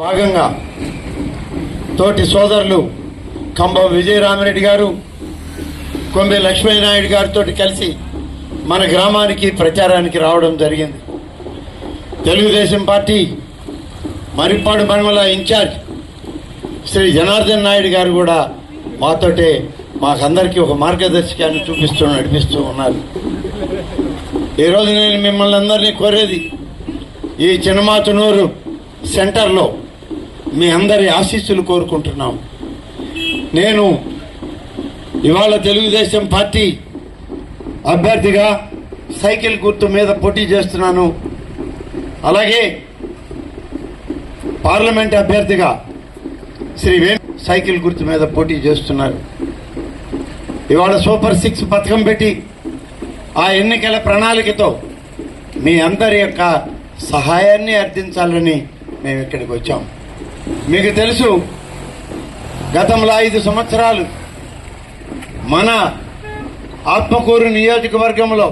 భాగంగా తోటి సోదరులు కంబం విజయరామరెడ్డి గారు కొంబె లక్ష్మీనాయుడు గారితో కలిసి మన గ్రామానికి ప్రచారానికి రావడం జరిగింది. తెలుగుదేశం పార్టీ మరిపాడు మనమల ఇన్ఛార్జ్ శ్రీ జనార్దన్ నాయుడు గారు కూడా మాతోటే మాకందరికీ ఒక మార్గదర్శకాన్ని చూపిస్తూ నడిపిస్తూ ఉన్నారు. ఈరోజు నేను మిమ్మల్ని అందరినీ కోరేది ఈ చిన్నమాతునూరు సెంటర్లో మీ అందరి ఆశీస్సులు కోరుకుంటున్నాం. నేను ఇవాళ తెలుగుదేశం పార్టీ అభ్యర్థిగా సైకిల్ గుర్తు మీద పోటీ చేస్తున్నాను. అలాగే పార్లమెంట్ అభ్యర్థిగా శ్రీ వేణు సైకిల్ గుర్తు మీద పోటీ చేస్తున్నారు. ఇవాళ సూపర్ సిక్స్ పథకం పెట్టి ఆ ఎన్నికల ప్రణాళికతో మీ అందరి యొక్క సహాయాన్ని అర్థించాలని మేము ఇక్కడికి వచ్చాం. మీకు తెలుసు గతంలో ఐదు సంవత్సరాలు మన ఆత్మకూరు నియోజకవర్గంలో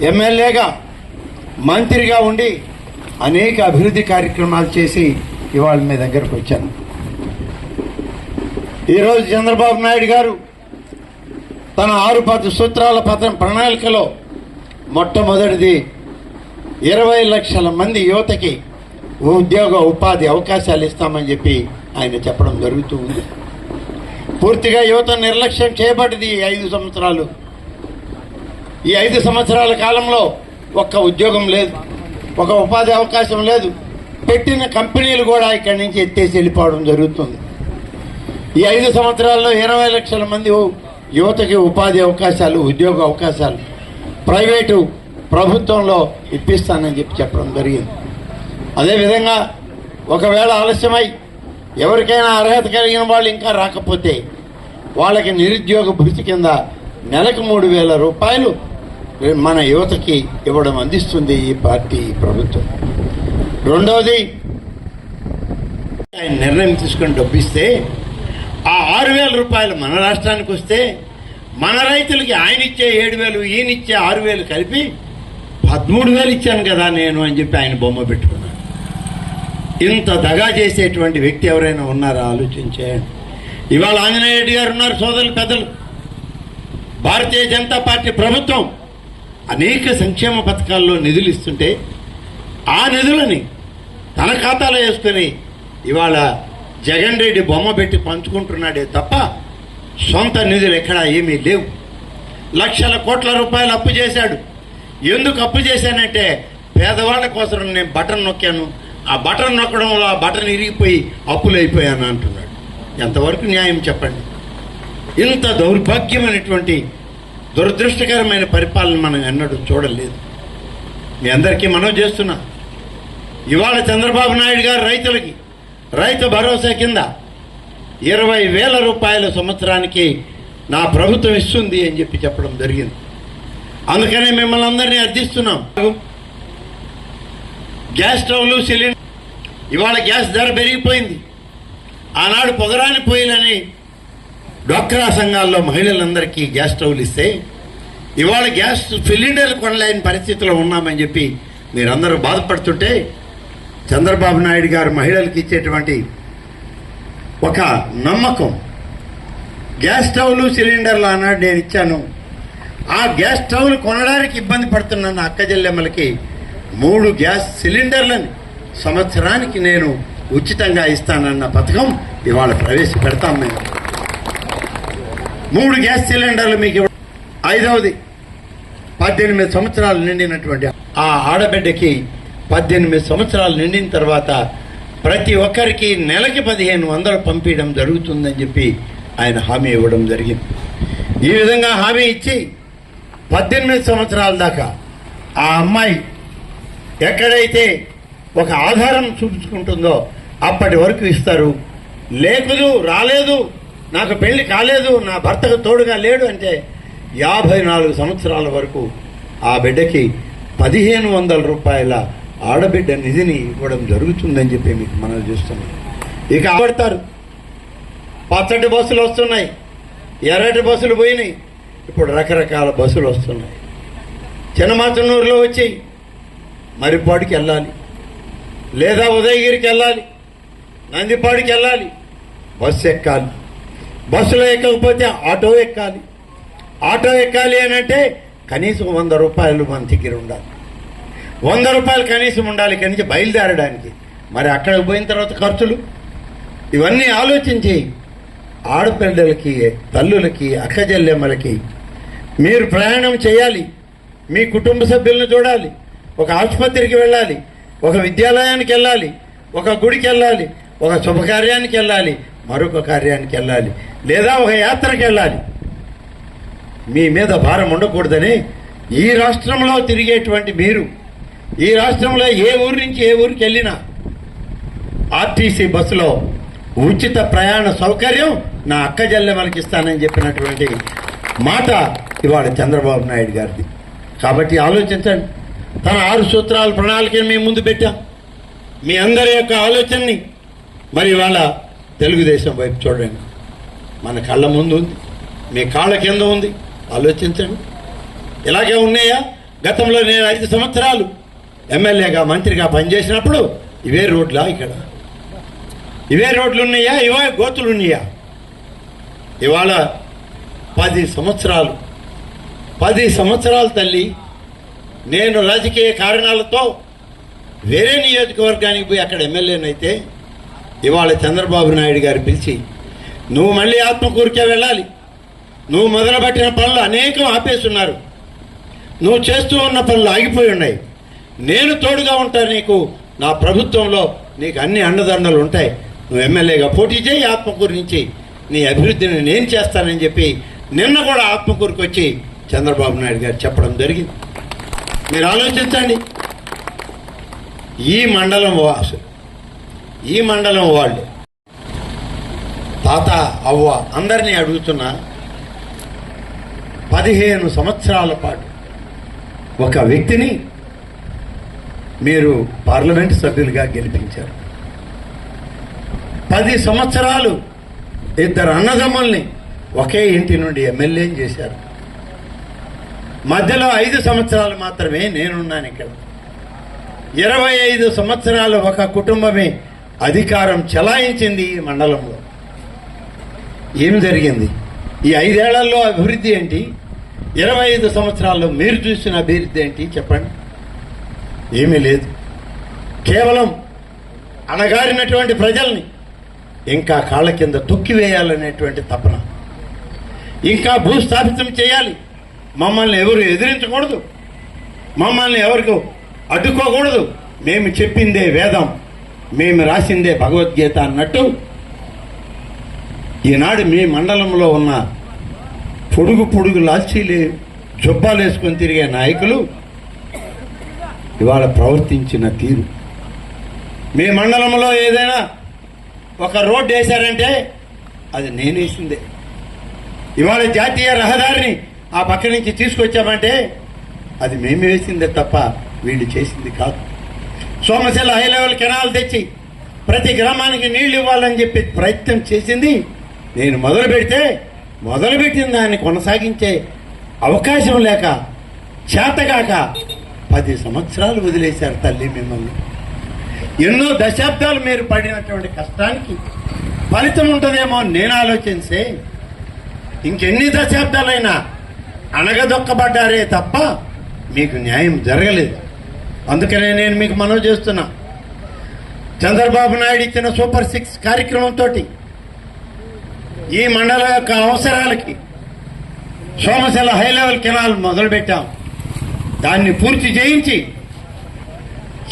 ఎమ్మెల్యేగా మంత్రిగా ఉండి అనేక అభివృద్ధి కార్యక్రమాలు చేసి ఇవాళ మీ దగ్గరకు వచ్చాను. ఈరోజు చంద్రబాబు నాయుడు గారు తన ఆరు పది సూత్రాల పత్రం ప్రణాళికలో మొట్టమొదటిది ఇరవై లక్షల మంది యువతకి ఉద్యోగ ఉపాధి అవకాశాలు ఇస్తామని చెప్పి ఆయన చెప్పడం జరుగుతూ ఉంది. పూర్తిగా యువత నిర్లక్ష్యం చేయబడింది ఈ ఐదు సంవత్సరాలు. ఈ ఐదు సంవత్సరాల కాలంలో ఒక్క ఉద్యోగం లేదు ఒక ఉపాధి అవకాశం లేదు. పెట్టిన కంపెనీలు కూడా ఇక్కడి నుంచి ఎత్తేసి వెళ్ళిపోవడం జరుగుతుంది. ఈ ఐదు సంవత్సరాల్లో ఇరవై లక్షల మంది యువతకి ఉపాధి అవకాశాలు ఉద్యోగ అవకాశాలు ప్రైవేటు ప్రభుత్వంలో ఇప్పిస్తానని చెప్పి చెప్పడం జరిగింది. అదేవిధంగా ఒకవేళ ఆలస్యమై ఎవరికైనా అర్హత కలిగిన వాళ్ళు ఇంకా రాకపోతే వాళ్ళకి నిరుద్యోగ భృతి కింద నెలకు మూడు వేల రూపాయలు మన యువతకి ఇవ్వడం అందిస్తుంది ఈ పార్టీ ప్రభుత్వం. రెండవది ఆయన నిర్ణయం తీసుకొని డబ్బిస్తే ఆ ఆరు వేల రూపాయలు మన రాష్ట్రానికి వస్తే మన రైతులకి ఆయన ఇచ్చే ఏడు వేలు ఈయనిచ్చే ఆరు వేలు కలిపి పదమూడు వేలు ఇచ్చాను కదా నేను అని చెప్పి ఆయన బొమ్మ పెట్టుకున్నాను ఇంత దగా చేసేటువంటి వ్యక్తి ఎవరైనా ఉన్నారా? ఆలోచించే. ఇవాళ ఆంజనేయ రెడ్డి గారు ఉన్నారు సోదరులు పెద్దలు. భారతీయ జనతా పార్టీ ప్రభుత్వం అనేక సంక్షేమ పథకాల్లో నిధులు ఇస్తుంటే ఆ నిధులని తన ఖాతాలో వేసుకొని ఇవాళ జగన్ రెడ్డి బొమ్మ పెట్టి పంచుకుంటున్నాడే తప్ప సొంత నిధులు ఎక్కడా ఏమీ లేవు. లక్షల కోట్ల రూపాయలు అప్పు చేశాడు. ఎందుకు అప్పు చేశానంటే పేదవాళ్ళ కోసం నేను బటన్ నొక్కాను. ఆ బటన్ నొక్కడం వల్ల ఆ బటన్ ఇరిగిపోయి అప్పులు అయిపోయాను అంటున్నాడు. ఎంతవరకు న్యాయం చెప్పండి? ఇంత దౌర్భాగ్యమైనటువంటి దురదృష్టకరమైన పరిపాలన మనం ఎన్నడూ చూడలేదు. మీ అందరికీ మనం చేస్తున్నా. ఇవాళ చంద్రబాబు నాయుడు గారు రైతులకి రైతు భరోసా కింద ఇరవై వేల రూపాయల సంవత్సరానికి నా ప్రభుత్వం ఇస్తుంది అని చెప్పి చెప్పడం జరిగింది. అందుకనే మిమ్మల్ని అందరినీ అర్థిస్తున్నాం. గ్యాస్ స్టవ్లు సిలిండర్ ఇవాళ గ్యాస్ ధర పెరిగిపోయింది. ఆనాడు పొగరాని పోయినని డ్వాక్రా సంఘాల్లో మహిళలందరికీ గ్యాస్ స్టవ్లు ఇస్తే ఇవాళ గ్యాస్ సిలిండర్లు కొనలేని పరిస్థితిలో ఉన్నామని చెప్పి మీరందరూ బాధపడుతుంటే చంద్రబాబు నాయుడు గారు మహిళలకు ఇచ్చేటువంటి ఒక నమ్మకం గ్యాస్ స్టవ్లు సిలిండర్లు అన్నాడు నేను ఇచ్చాను. ఆ గ్యాస్ స్టవ్లు కొనడానికి ఇబ్బంది పడుతున్న అక్క చెల్లెమ్మలకి మూడు గ్యాస్ సిలిండర్లను సంవత్సరానికి నేను ఉచితంగా ఇస్తానన్న పథకం ఇవాళ ప్రవేశపెడతాం మేము. మూడు గ్యాస్ సిలిండర్లు మీకు ఐదవది పద్దెనిమిది సంవత్సరాలు నిండినటువంటి ఆ ఆడబిడ్డకి పద్దెనిమిది సంవత్సరాలు నిండిన తర్వాత ప్రతి ఒక్కరికి నెలకి పదిహేను వందలు పంపించడం జరుగుతుందని చెప్పి ఆయన హామీ ఇవ్వడం జరిగింది. ఈ విధంగా హామీ ఇచ్చి పద్దెనిమిది సంవత్సరాల దాకా ఆ అమ్మాయి ఎక్కడైతే ఒక ఆధారం చూపించుకుంటుందో అప్పటి వరకు ఇస్తారు. లేకుదు రాలేదు నాకు పెళ్ళి కాలేదు నా భర్తకు తోడుగా లేడు అంటే యాభై నాలుగు సంవత్సరాల వరకు ఆ బిడ్డకి పదిహేను వందల రూపాయల ఆడబిడ్డ నిధిని ఇవ్వడం జరుగుతుందని చెప్పి మీకు మనం చూస్తున్నాం ఇక ఆడతారు పచ్చటి బస్సులు వస్తున్నాయి. ఎర్రటి బస్సులు పోయినాయి. ఇప్పుడు రకరకాల బస్సులు వస్తున్నాయి. చిన్నమాచనూరులో వచ్చి మరిపాడికి వెళ్ళాలి. లేదా ఉదయగిరికి వెళ్ళాలి. నందిపాడికి వెళ్ళాలి. బస్సు ఎక్కాలి. బస్సులో ఎక్కకపోతే ఆటో ఎక్కాలి. ఆటో ఎక్కాలి అని అంటే కనీసం వంద రూపాయలు మన దగ్గర ఉండాలి. వంద రూపాయలు కనీసం ఉండాలి ఇక్కడి నుంచి బయలుదేరడానికి. మరి అక్కడికి పోయిన తర్వాత ఖర్చులు? ఇవన్నీ ఆలోచించి ఆడపిల్లలకి తల్లులకి అక్కజల్లెమ్మలకి మీరు ప్రయాణం చేయాలి. మీ కుటుంబ సభ్యులను చూడాలి. ఒక ఆసుపత్రికి వెళ్ళాలి ఒక విద్యాలయానికి వెళ్ళాలి ఒక గుడికి వెళ్ళాలి ఒక శుభకార్యానికి వెళ్ళాలి మరొక కార్యానికి వెళ్ళాలి లేదా ఒక యాత్రకు వెళ్ళాలి. మీ మీద భారం ఉండకూడదని ఈ రాష్ట్రంలో తిరిగేటువంటి మీరు ఈ రాష్ట్రంలో ఏ ఊరి నుంచి ఏ ఊరికి వెళ్ళినా ఆర్టీసీ బస్సులో ఉచిత ప్రయాణ సౌకర్యం నా అక్క జల్లెమలకి ఇస్తానని చెప్పినటువంటి మాట ఇవాళ చంద్రబాబు నాయుడు గారిది. కాబట్టి ఆలోచించండి. తన ఆరు సూత్రాల ప్రణాళికను మేము ముందు పెట్టాం. మీ అందరి యొక్క ఆలోచనని. మరి ఇవాళ తెలుగుదేశం వైపు చూడండి. మన కళ్ళ ముందు ఉంది. మీ కాళ్ళ కింద ఉంది. ఆలోచించండి. ఇలాగే ఉన్నాయా? గతంలో నేను ఐదు సంవత్సరాలు ఎమ్మెల్యేగా మంత్రిగా పనిచేసినప్పుడు ఇవే రోడ్లా ఇక్కడ? ఇవే రోడ్లు ఉన్నాయా ఇవే గోతులు ఉన్నాయా ఇవాళ పది సంవత్సరాలు. పది సంవత్సరాల తల్లి నేను రాజకీయ కారణాలతో వేరే నియోజకవర్గానికి పోయి అక్కడ ఎమ్మెల్యేనైతే ఇవాళ చంద్రబాబు నాయుడు గారు పిలిచి నువ్వు మళ్ళీ ఆత్మకూరికే వెళ్ళాలి. నువ్వు మొదలుపెట్టిన పనులు అనేకం ఆపేస్తున్నారు. నువ్వు చేస్తూ ఉన్న పనులు ఆగిపోయి ఉన్నాయి. నేను తోడుగా ఉంటాను నీకు. నా ప్రభుత్వంలో నీకు అన్ని అండదండలు ఉంటాయి. నువ్వు ఎమ్మెల్యేగా పోటీ చేయి ఆత్మకూరు నుంచి నీ అభివృద్ధిని నేను చేస్తానని చెప్పి నిన్న కూడా ఆత్మకూరుకు వచ్చి చంద్రబాబు నాయుడు గారు చెప్పడం జరిగింది. మీరు ఆలోచించండి. ఈ మండలం వాసు ఈ మండలం వాళ్ళు. తాత అవ్వ అందరినీ అడుగుతున్నా పదిహేను సంవత్సరాల పాటు ఒక వ్యక్తిని మీరు పార్లమెంట్ సభ్యులుగా గెలిపించారు. పది సంవత్సరాలు ఇద్దరు అన్నదమ్ముల్ని ఒకే ఇంటి నుండి ఎమ్మెల్యేని చేశారు. మధ్యలో ఐదు సంవత్సరాలు మాత్రమే నేనున్నాను ఇక్కడ. ఇరవై ఐదు సంవత్సరాలు ఒక కుటుంబమే అధికారం చెలాయించింది ఈ మండలంలో. ఏం జరిగింది? ఈ ఐదేళ్ళలో అభివృద్ధి ఏంటి? ఇరవై ఐదు సంవత్సరాల్లో మీరు చూసిన అభివృద్ధి ఏంటి? చెప్పండి. ఏమీ లేదు. కేవలం అణగారినటువంటి ప్రజల్ని ఇంకా కాళ్ళ కింద తొక్కివేయాలనేటువంటి తపన. ఇంకా భూస్థాపితం చేయాలి. మమ్మల్ని ఎవరు ఎదిరించకూడదు. మమ్మల్ని ఎవరికి అడ్డుకోకూడదు. మేము చెప్పిందే వేదం. మేము రాసిందే భగవద్గీత అన్నట్టు. ఈనాడు మీ మండలంలో ఉన్న పొడుగు పొడుగు లాల్చీలు జుబ్బాలు వేసుకొని తిరిగే నాయకులు ఇవాళ ప్రవర్తించిన తీరు. మీ మండలంలో ఏదైనా ఒక రోడ్డు వేశారంటే అది నేనేసిందే. ఇవాళ జాతీయ రహదారిని ఆ పక్క నుంచి తీసుకొచ్చామంటే అది మేము వేసిందే తప్ప వీళ్ళు చేసింది కాదు. సోమశిల హై లెవెల్ కెనాల్ తెచ్చి ప్రతి గ్రామానికి నీళ్ళు ఇవ్వాలని చెప్పి ప్రయత్నం చేసింది. నేను మొదలు పెడితే మొదలుపెట్టిన దాన్ని కొనసాగించే అవకాశం లేక చేతగాక పది సంవత్సరాలు వదిలేశారు తల్లి మిమ్మల్ని. ఎన్నో దశాబ్దాలు మీరు పడినటువంటి కష్టానికి ఫలితం ఉంటుందేమో అని నేను ఆలోచించే. ఇంకెన్ని దశాబ్దాలైనా అణగదొక్కబడ్డారే తప్ప మీకు న్యాయం జరగలేదు. అందుకనే నేను మీకు మనవి చేస్తున్నా. చంద్రబాబు నాయుడు ఇచ్చిన సూపర్ సిక్స్ కార్యక్రమంతో ఈ మండల యొక్క అవసరాలకి సోమశిల హై లెవెల్ కెనాల్ మొదలుపెట్టాం. దాన్ని పూర్తి చేయించి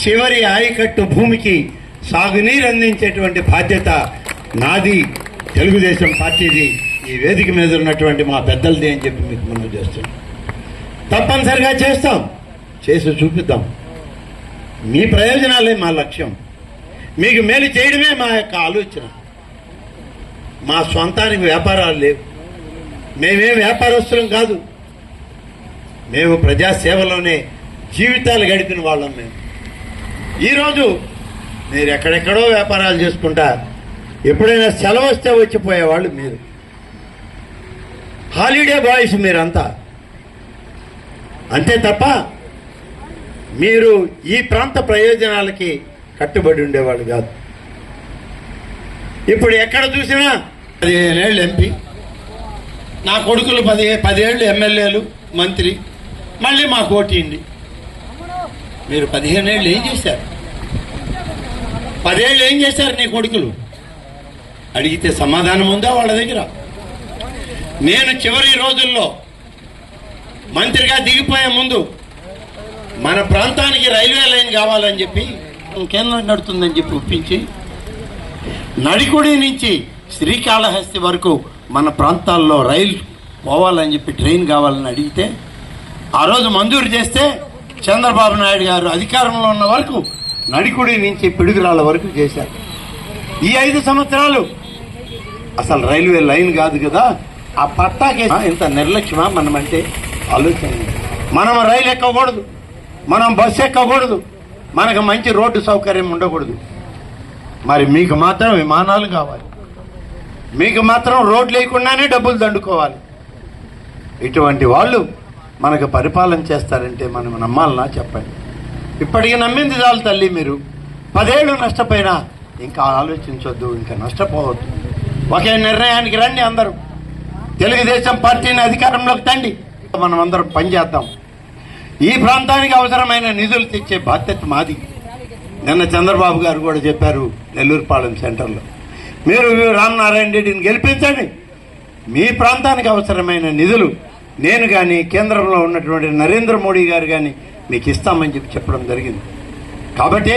చివరి ఆయకట్టు భూమికి సాగునీరు అందించేటువంటి బాధ్యత నాది తెలుగుదేశం పార్టీది. ఈ వేదిక మీద ఉన్నటువంటి మా పెద్దలది అని చెప్పి మీకు మనం చేస్తున్నాం తప్పనిసరిగా చేస్తాం. చేసి చూపిద్దాం. మీ ప్రయోజనాలే మా లక్ష్యం. మీకు మేలు చేయడమే మా యొక్క ఆలోచన. మా సొంతానికి వ్యాపారాలు లేవు. మేమేం వ్యాపారస్తులం కాదు. మేము ప్రజాసేవలోనే జీవితాలు గడిపిన వాళ్ళం మేము. ఈరోజు మీరు ఎక్కడెక్కడో వ్యాపారాలు చేసుకుంటా ఎప్పుడైనా సెలవు వస్తే వచ్చిపోయేవాళ్ళు మీరు. హాలిడే బాయ్స్ మీరంతా. అంతే తప్ప మీరు ఈ ప్రాంత ప్రయోజనాలకి కట్టుబడి ఉండేవాళ్ళు కాదు. ఇప్పుడు ఎక్కడ చూసినా పదిహేనేళ్ళు ఎంపీ నా కొడుకులు పది పదిహేళ్ళు ఎమ్మెల్యేలు మంత్రి మళ్ళీ మాకు ఓటింది మీరు పదిహేనేళ్ళు ఏం చేశారు? పదేళ్ళు ఏం చేశారు నీ కొడుకులు? అడిగితే సమాధానం ఉందా వాళ్ళ దగ్గర? నేను చివరి రోజుల్లో మంత్రిగా దిగిపోయే ముందు మన ప్రాంతానికి రైల్వే లైన్ కావాలని చెప్పి కేంద్రం నడుతుందని చెప్పి ఒప్పించి నడికుడి నుంచి శ్రీకాళహస్తి వరకు మన ప్రాంతాల్లో రైలు పోవాలని చెప్పి ట్రైన్ కావాలని అడిగితే ఆ రోజు మంజూరు చేస్తే చంద్రబాబు నాయుడు గారు అధికారంలో ఉన్న వరకు నడికుడి నుంచి పిడుగురాళ్ళ వరకు చేశారు. ఈ ఐదు సంవత్సరాలు అసలు రైల్వే లైన్ కాదు కదా. ఆ పట్టాకే ఇంత నిర్లక్ష్యమా? మనం అంటే ఆలోచన మనం రైలు ఎక్కకూడదు. మనం బస్సు ఎక్కకూడదు. మనకు మంచి రోడ్డు సౌకర్యం ఉండకూడదు. మరి మీకు మాత్రం విమానాలు కావాలి. మీకు మాత్రం రోడ్లు లేకుండానే డబ్బులు దండుకోవాలి. ఇటువంటి వాళ్ళు మనకు పరిపాలన చేస్తారంటే మనం నమ్మాలనా చెప్పండి. ఇప్పటికి నమ్మింది చాలు తల్లి మీరు. పదేళ్ళు నష్టపోయినా ఇంకా ఆలోచించొద్దు ఇంకా నష్టపోవద్దు. ఒకే నిర్ణయానికి రండి అందరూ. తెలుగుదేశం పార్టీని అధికారంలోకి తండి మనం అందరం పనిచేద్దాం. ఈ ప్రాంతానికి అవసరమైన నిధులు తెచ్చే బాధ్యత మాది. నిన్న చంద్రబాబు గారు కూడా చెప్పారు నెల్లూరుపాలెం సెంటర్లో. మీరు రామనారాయణ రెడ్డిని గెలిపించండి. మీ ప్రాంతానికి అవసరమైన నిధులు నేను కానీ కేంద్రంలో ఉన్నటువంటి నరేంద్ర మోడీ గారు కానీ మీకు ఇస్తామని చెప్పి చెప్పడం జరిగింది. కాబట్టి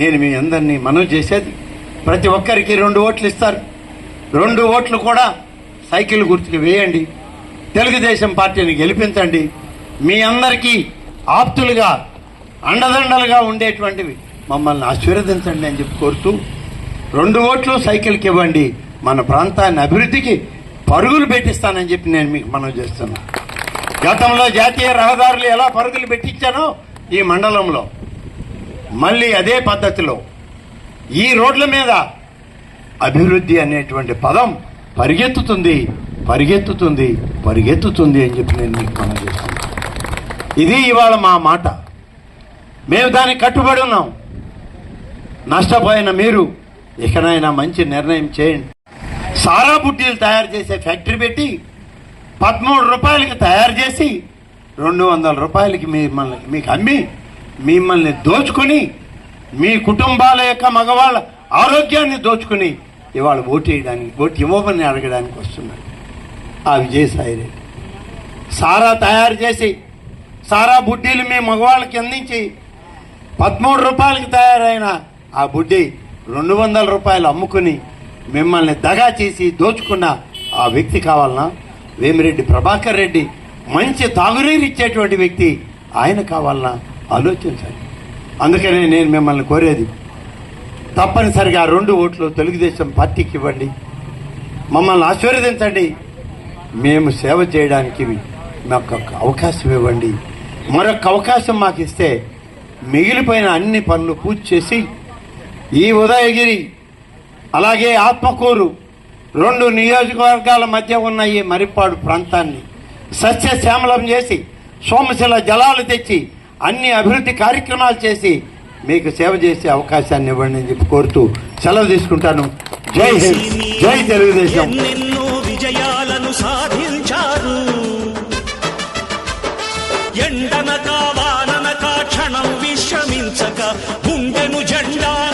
నేను మీ అందరినీ మనం చేసేది. ప్రతి ఒక్కరికి రెండు ఓట్లు ఇస్తారు. రెండు ఓట్లు కూడా సైకిల్ గుర్తుకు వేయండి. తెలుగుదేశం పార్టీని గెలిపించండి. మీ అందరికీ ఆప్తులుగా అండదండలుగా ఉండేటువంటివి మమ్మల్ని ఆశీర్వదించండి అని చెప్పి కోరుతూ రెండు ఓట్లు సైకిల్కి ఇవ్వండి. మన ప్రాంతాన్ని అభివృద్ధికి పరుగులు పెట్టిస్తానని చెప్పి నేను మీకు మనం చేస్తున్నా. గతంలో జాతీయ రహదారులు ఎలా పరుగులు పెట్టించానో ఈ మండలంలో. మళ్ళీ అదే పద్ధతిలో ఈ రోడ్ల మీద అభివృద్ధి అనేటువంటి పదం పరిగెత్తుతుంది పరిగెత్తుతుంది పరిగెత్తుతుంది అని చెప్పి నేను మీకు మనం చేస్తున్నాను ఇది ఇవాళ మా మాట. మేము దానికి కట్టుబడి ఉన్నాం. నష్టపోయిన మీరు ఇకనైనా మంచి నిర్ణయం చేయండి. సారా బుడ్డీలు తయారు చేసే ఫ్యాక్టరీ పెట్టి పదమూడు రూపాయలకి తయారు చేసి రెండు వందల రూపాయలకి మిమ్మల్ని మీకు అమ్మి మిమ్మల్ని దోచుకొని మీ కుటుంబాల యొక్క మగవాళ్ళ ఆరోగ్యాన్ని దోచుకుని ఇవాళ ఓటు వేయడానికి ఓటు ఇవ్వమని అడగడానికి వస్తున్నారు ఆ విజయసాయి సారా తయారు చేసి సారా బుడ్డీలు మీ మగవాళ్ళకి అందించి పదమూడు రూపాయలకి తయారైన ఆ బుడ్డి రెండు వందల రూపాయలు అమ్ముకుని మిమ్మల్ని దగా చేసి దోచుకున్న ఆ వ్యక్తి కావాలనా? వేమిరెడ్డి ప్రభాకర్ రెడ్డి మంచి తాగునీరు ఇచ్చేటువంటి వ్యక్తి ఆయన కావాలనా? ఆలోచించాలి అందుకనే నేను మిమ్మల్ని కోరేది తప్పనిసరిగా రెండు ఓట్లు తెలుగుదేశం పార్టీకి ఇవ్వండి. మమ్మల్ని ఆశీర్వదించండి. మేము సేవ చేయడానికి మాకు అవకాశం ఇవ్వండి. మరొక అవకాశం మాకు ఇస్తే మిగిలిపోయిన అన్ని పనులు పూర్తి చేసి ఈ ఉదయగిరి అలాగే ఆత్మకూరు రెండు నియోజకవర్గాల మధ్య ఉన్న ఈ మరిపాడు ప్రాంతాన్ని సస్యశ్యామలం చేసి సోమశిల జలాలు తెచ్చి అన్ని అభివృద్ధి కార్యక్రమాలు చేసి మీకు సేవ చేసే అవకాశాన్ని ఇవ్వండి అని చెప్పి కోరుతూ సెలవు తీసుకుంటాను. జై హింద్. జై తెలుగుదేశం. ఎన్నెన్నో విజయాలను సాధించారు. ఎండనక వాననక క్షణం విశ్రమించక గుండెను జెండా